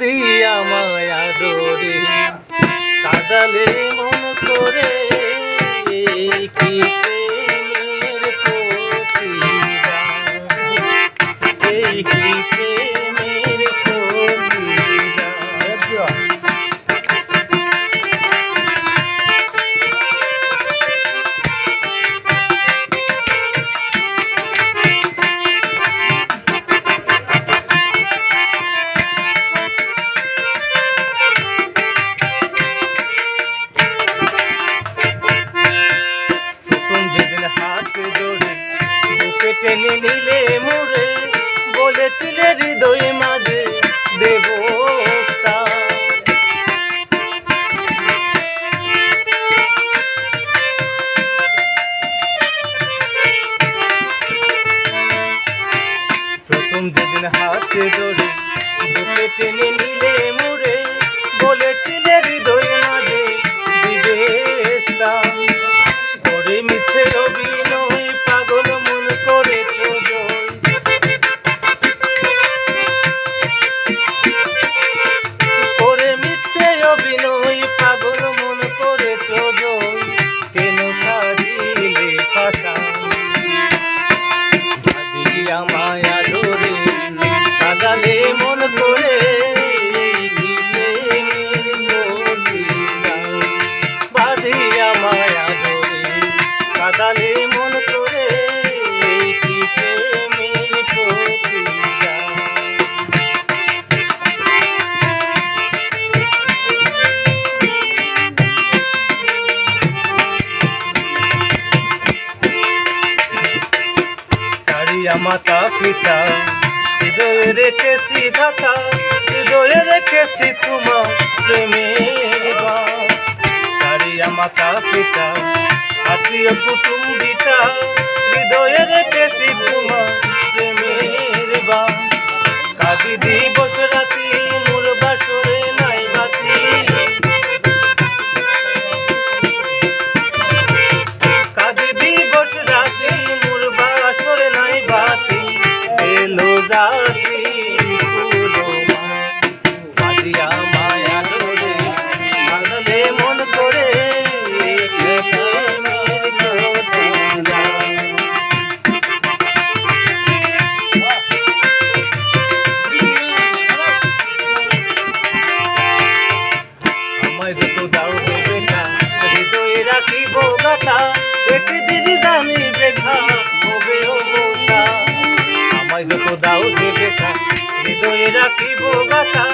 বাঁধিয়া মায়া ডোরে কাদালে মন করে কি প্রেমের প্রতি এই কি নিলে মুড়ে, বলেছিলে হৃদয় মাঝে দেব প্রথম যেদিন হাতে ধরে, বুকে টেনে নিলে মুড়ে, বলেছিলে হৃদয় মাঝে কাদালে মন করে বাদিয়া মায়া ধরে কাদালে মন করে মাতা পিতা হৃদয়ে রেখেছি ভাতা হৃদয়ে রেখেছি তোমার প্রেমের সারিয়া মাতা পিতা আত্মীয় কুটুম্বিতা, হৃদয়ে রেখেছি তোমার প্রেমের বান কাদি দিবস মন করে। আমায় যত দাও হবে না হৃদয়ে রাখিব গাথা একদিন যত দাও দেবে না হৃদয়ে রাখিব গাথা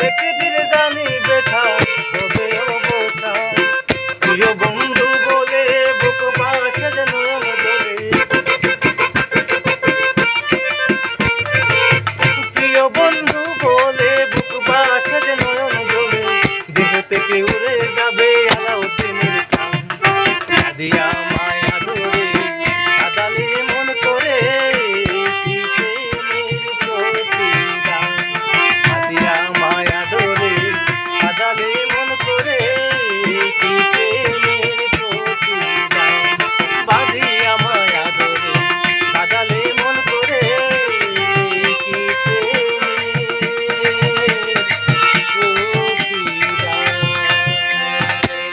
একদিন জানি বেথা হবে অবস্থা প্রিয়